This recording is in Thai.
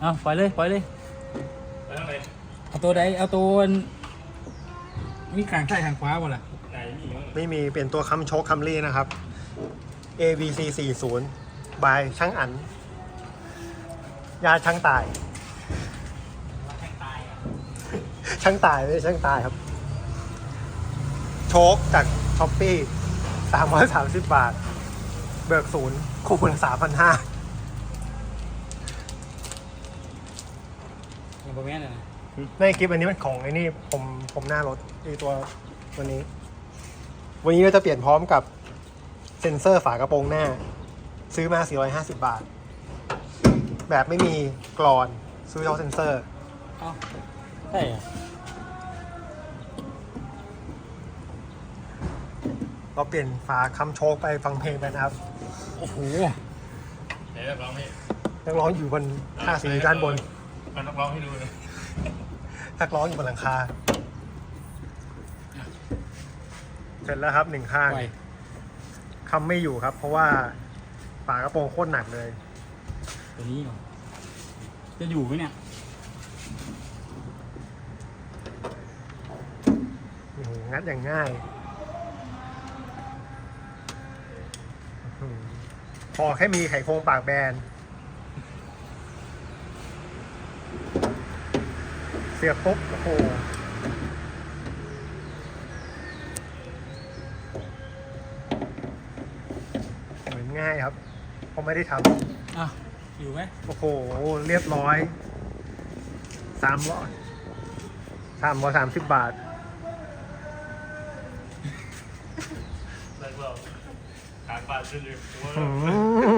เอาปล่อยเลยปล่อยเลยไปทางไหนเอาตัวใดเอาตัวมีขางใต้ขางขวาบ่ล่ะไหนมีมั้งไม่มีเปลี่ยนตัวคัมโชคคัมรี่นะครับ ABC 40บายช่างอัน ยาช่างตาย ช่างตายไม่ใช่ช่างตายครับ โชคจากช้อปปี้330 บาท เบิกศูนย์คูณ3,500 ยังบ่แม่นเลยนะในคลิปอันนี้มันของไอ้นี่ผมผมหน้ารถไอตัววันนี้ วันนี้เราจะเปลี่ยนพร้อมกับเซ็นเซอร์ฝากระโปรงหน้า ซื้อมา 450 บาท แบบไม่มีกรอน ซื้อเฉพาะเซ็นเซอร์ เอ้าใช่เหรอเราเปลี่ยนฝาคำโชคไปฟังเพลงไปนะครับ โอ้โหไหนนักร้องให้นักร้องอยู่บนท่าสีด้านบน มันนักร้องให้ดูเลยนักร้องอยู่บนหลังคา เสร็จแล้วครับหนึ่งข้างปล่อยคำไม่อยู่ครับ เพราะว่าฝากระโปรงโคตรหนักเลย ตัวนี้ก่อนจะอยู่ไหมเนี่ยโอ้โหงัดอย่างง่ายอื้อหือพอแค่มีไขโครงปากแบน เสียบปุ๊บโอ้โหเหมือนง่ายครับเพราะไม่ได้ทอะอยู่ไหมำโอ้โห เรียบร้อยสามร้อยสามร้อยสามสิบบาทนักร้องขาดบาดจนอยู่อืม